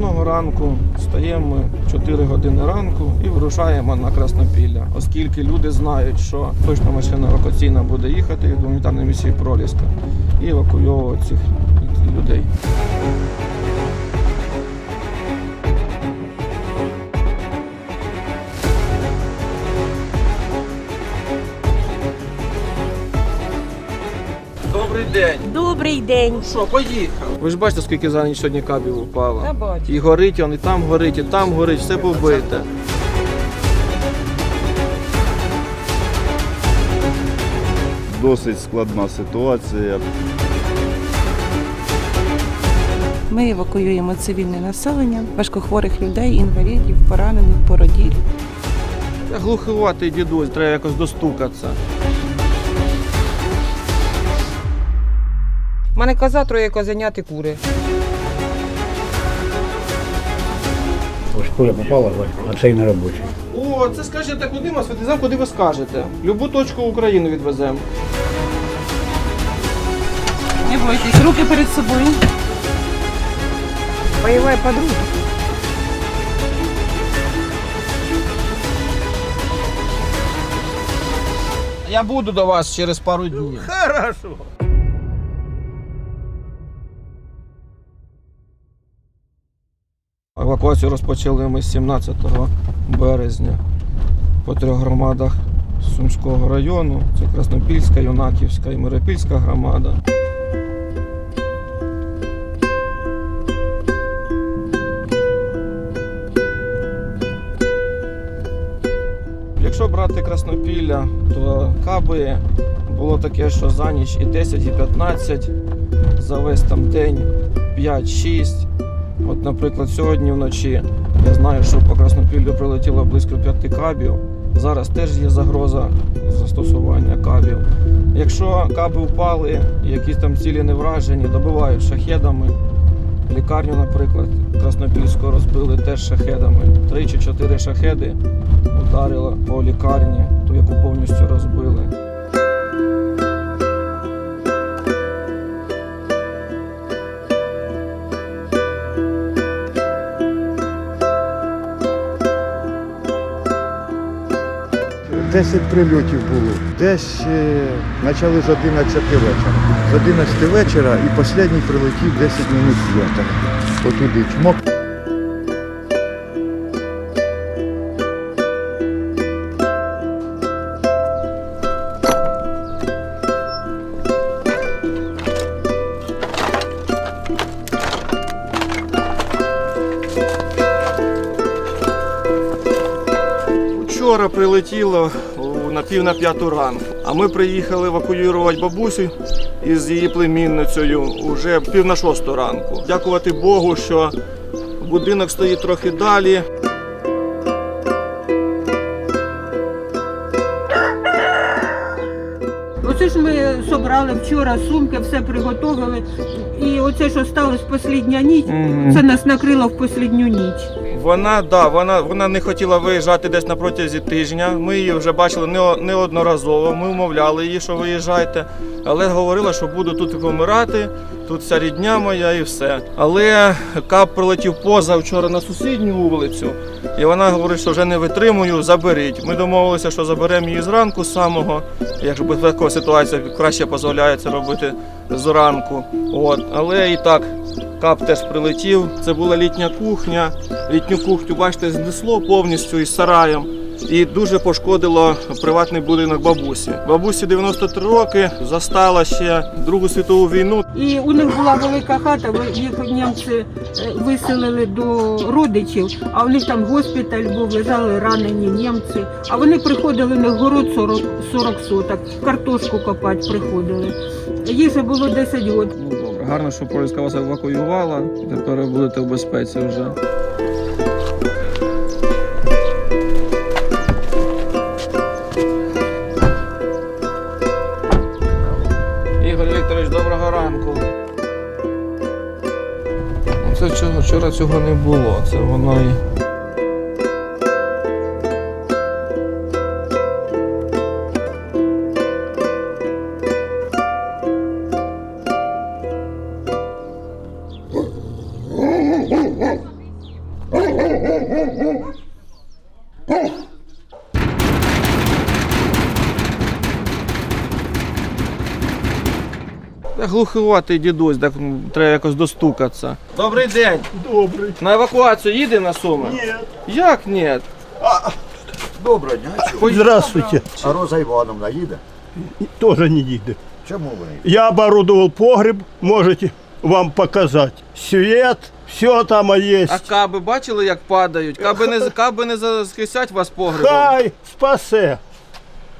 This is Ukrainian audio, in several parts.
Кожного ранку встаємо ми 4 години ранку і вирушаємо на Краснопілля, оскільки люди знають, що точно машина евакуаційна буде їхати від гуманітарної місії Проліска і евакуйовувати цих людей. Добрий день. Добрий день. Що, поїхав? Ви ж бачите, скільки за ніч сьогодні кабів упало. Я бачу. І горить, он, і там горить, і там горить, все побите. Досить складна ситуація. Ми евакуюємо цивільне населення, важкохворих людей, інвалідів, поранених, породіль. Я глуховатий дідусь, треба якось достукатися. Мене коза троє козенят і кури. Ось куля попала, а цей не робочий. О, це скажете, куди ми відвеземо, куди ви скажете. Любу точку України відвеземо. Не бойтесь, руки перед собою. Бойова подруга. Я буду до вас через пару днів. Хорошо. Евакуацію розпочали ми 17 березня по трьох громадах Сумського району. Це Краснопільська, Юнаківська і Миропільська громада. Якщо брати Краснопілля, то каби було таке, що за ніч і 10, і 15, за весь там день 5-6. От, наприклад, сьогодні вночі я знаю, що по Краснопіллю прилетіло близько п'яти кабів. Зараз теж є загроза застосування кабів. Якщо каби впали, якісь там цілі не вражені, добивають шахедами. Лікарню, наприклад, Краснопільську розбили теж шахедами. Три чи чотири шахеди ударило по лікарні, ту, яку повністю розбили. Десять прильотів було. Десь е, почали з 11 вечора. З 11 вечора і останній прилетів 10 минут п'ятого. Отуди чмок. Вчора прилетіло на пів на п'яту ранку, а ми приїхали евакуювати бабусю із її племінницею уже пів на шосту ранку. Дякувати Богу, що будинок стоїть трохи далі. Оце ж ми зібрали вчора сумки, все приготовили. І оце, що сталося послідня ніч, це нас накрило в послідню ніч. Вона да, вона, вона не хотіла виїжджати десь на протязі тижня. Ми її вже бачили не- неодноразово. Ми умовляли її, що виїжджайте, але говорила, що буду тут помирати, тут вся рідня моя і все. Але кап прилетів поза вчора на сусідню вулицю, і вона говорить, що вже не витримую, заберіть. Ми домовилися, що заберемо її зранку самого. Якщо безпекова ситуація краще дозволяє це робити зранку. От, але і так. Кап теж прилетів. Це була літня кухня. Літню кухню, бачите, знесло повністю із сараєм. І дуже пошкодило приватний будинок бабусі. Бабусі 93 роки, застала ще Другу світову війну. І у них була велика хата, їх німці е, виселили до родичів, а у них там госпіталь був, лежали ранені німці. А вони приходили на город 40, 40 соток, картошку копати приходили. Їжі було 10 років. Гарно, що Польська вас евакуювала. Тепер ви будете в безпеці вже. Ігор Вікторович, доброго ранку. Ну, Це чого, вчора цього не було. Це воно і. Я глухуватий дідусь, так м, треба якось достукатися. Добрий день. Добрий. На евакуацію їде на Суми? Ні. Як ні? Доброго дня. Здравствуйте. А Роза Івановна їде? Тоже не їде. Чому вони? Я оборудовал погреб, можете вам показать. Свет, все там А каби бачили, як падають? Каби не, каби не заскисять вас погребом. Хай, спасе.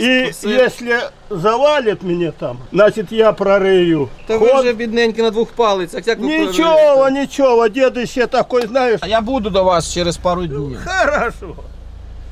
И Спасе. если завалит меня там, значит я прорыю. Та ви Ход- вже бідненькі на двох палицях. Як ви Ничего, проживете? ничего, дед еще такой, знаешь. А я буду до вас через пару днів. Хорошо.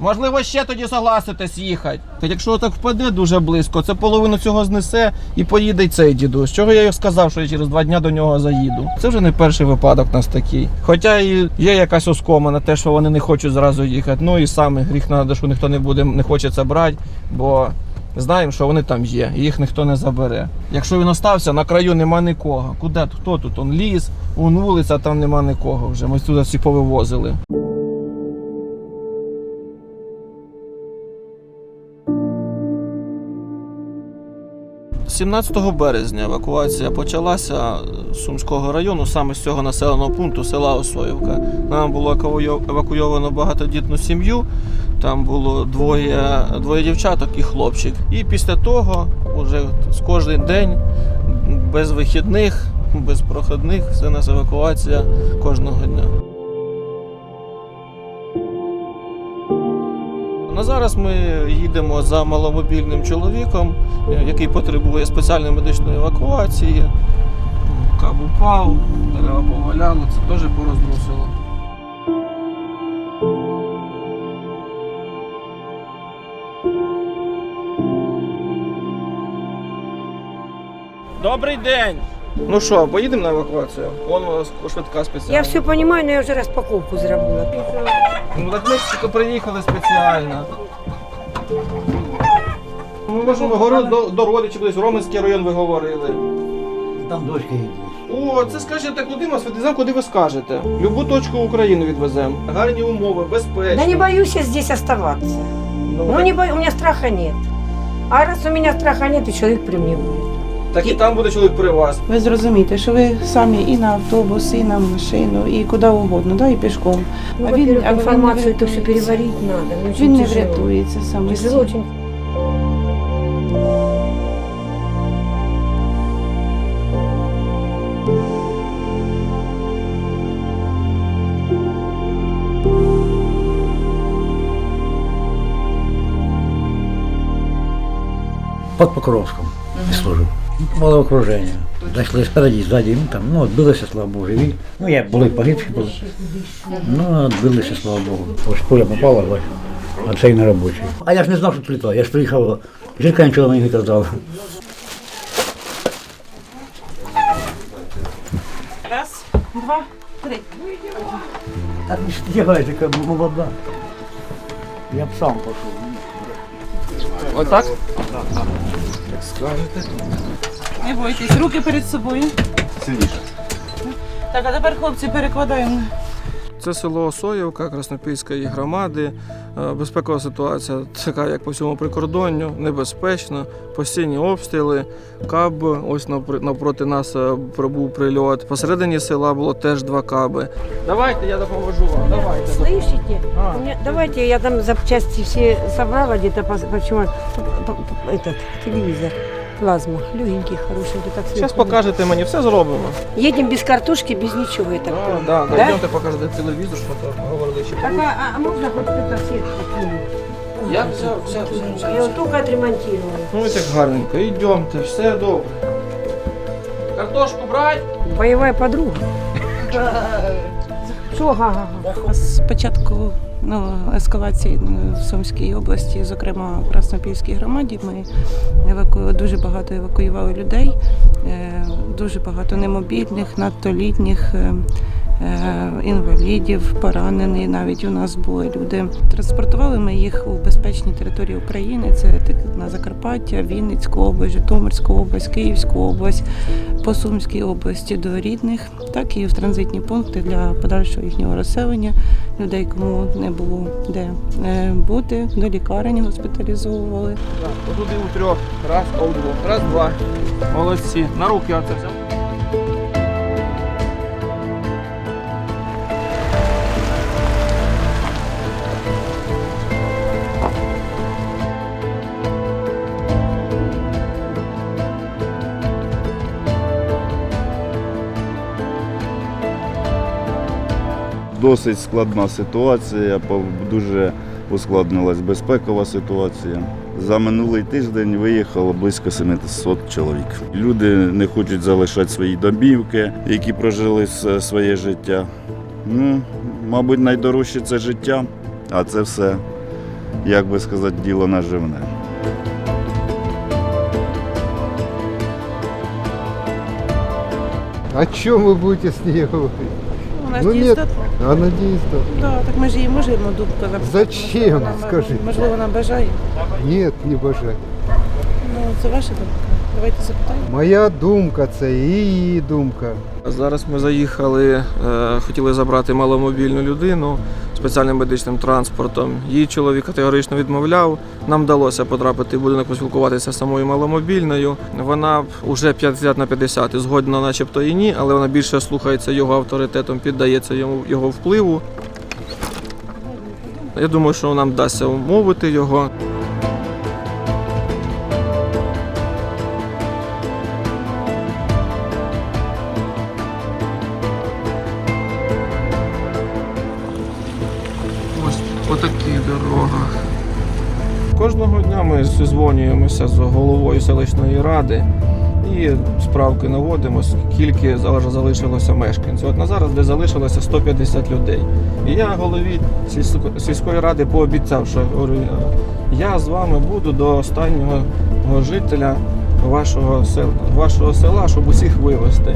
Можливо, ще тоді согласитесь їхати. Та якщо так впаде дуже близько, це половину цього знесе і поїде й цей дідусь. Чого я й сказав, що я через два дні до нього заїду. Це вже не перший випадок у нас такий. Хоча і є якась оскома на те, що вони не хочуть зразу їхати. Ну і саме гріх на що ніхто не буде, не хоче це брати, бо знаємо, що вони там є, і їх ніхто не забере. Якщо він остався, на краю нема нікого. Куди? Хто тут? Он ліс, он вулиця, там нема нікого вже. Ми сюди всі повивозили. 17 березня евакуація почалася з Сумського району, саме з цього населеного пункту села Осоївка. Нам було евакуйовано багатодітну сім'ю. Там було двоє, двоє дівчаток і хлопчик. І після того, вже з кожен день, без вихідних, без проходних, у нас евакуація кожного дня. Зараз ми їдемо за маломобільним чоловіком, е, який потребує спеціальної медичної евакуації. Каб упав, дерева поваляло, це теж порозносило. Добрий день! Ну що, поїдемо на евакуацію? Вон у нас швидка спеціальна. Я все понимаю, но я вже розпаковку зробила. Ну так ми ж тільки приїхали спеціально. Ми можемо говорити до, до родичів, десь Роменський район ви говорили. Там дочка есть. О, це скажете, куди нас відвеземо, куди ви скажете. Любу точку України відвеземо. Гарні умови, безпечно. Да не боюсь я здесь оставаться. Ну, Ну не бо... у меня страха нет. А раз у меня страха нет, и человек при мне будет. Так і там буде чоловік при вас. Ви зрозумієте, що ви самі і на автобус, і на машину, і куди угодно, да, і пішком. Ну, А він- во-первых, а він не информацию это все врятується. переварить. Ну, Він не тяжело. врятується саме. Тяжело очень. под Покровском служив. Було окруження. Зайшли спереді, ззаді, ну там, ну, відбилися, слава Богу, живі. Ну, як були погибші були. Ну, відбилися, слава Богу. Ось пуля попала, бач, а цей на робочий. А я ж не знав, що тут. Я ж приїхав, жінка нічого мені не казала. Раз, два, три. Так не стігай, така молода. Я б сам пішов. Отак? Не бойтесь, руки перед собою. Сильніше. Так, а тепер хлопці перекладаємо. Це село Осоївка Краснопільської громади. Е, Безпекова ситуація така, як по всьому прикордонню, небезпечна, постійні обстріли. Каб, ось напри- навпроти нас е, пробув прильот. Посередині села було теж два каби. Давайте, я допоможу вам. Давайте. Слышите? А. Меня- давайте я там запчасти все собрала где-то, почему этот телевизор, плазма, легенький, хорошенький, так Зараз сверху. покажете мені, все зробимо. Едем без картошки, без ничего. Это А, да, Да? дойдемте, покажете телевізор, що то говорили ще. Так, а, а можно хоть это все? Я взяв, взяв, взяв, взяв. Я вот только отремонтировала. Ну ось як гарненько, йдемте, все добре. Картошку брать? Боевая подруга. Что, га-га-га? З початку ну, ескалації в Сумській області, зокрема в Краснопільській громаді, ми еваку... дуже багато евакуювали людей, е, дуже багато немобільних, надто літніх. е, е, інвалідів, поранені. Навіть у нас були люди. Транспортували ми їх у безпечній території України. Це на Закарпаття, Вінницьку область, Житомирську область, Київську область, по Сумській області до рідних, так і в транзитні пункти для подальшого їхнього розселення людей, кому не було де е, бути, до лікарень госпіталізовували. Так, Отуди у трьох, раз, у двох, раз, два. Молодці. На руки оце взяв. Досить складна ситуація, дуже ускладнилась безпекова ситуація. За минулий тиждень виїхало близько 700 чоловік. Люди не хочуть залишати свої домівки, які прожили своє життя. Ну, мабуть, найдорожче це життя, а це все, як би сказати, діло наживне. О чем вы будете с ней говорить? У нас Ну, дійсно нет. надіюсь, так. Да, так ми ж її можемо дубка запитати. Зачем, Вона, скажіть? Можливо, вона бажає. Ні, не бажаю. Ну, це ваша думка. Давайте запитаємо. Моя думка це і її думка. Зараз ми заїхали, е, хотіли забрати маломобільну людину спеціальним медичним транспортом. Її чоловік категорично відмовляв. Нам вдалося потрапити в будинок, поспілкуватися з самою маломобільною. Вона вже 50 на 50, згодна, начебто і ні, але вона більше слухається його авторитетом, піддається йому його впливу. Я думаю, що нам вдасться умовити його. Дорогах. Кожного дня ми зізвонюємося з головою селищної ради і справки наводимо, скільки залишилося мешканців. От на зараз де залишилося 150 людей. І я голові сільської ради пообіцяв, що говорю, я з вами буду до останнього жителя вашого села, вашого села, щоб усіх вивезти.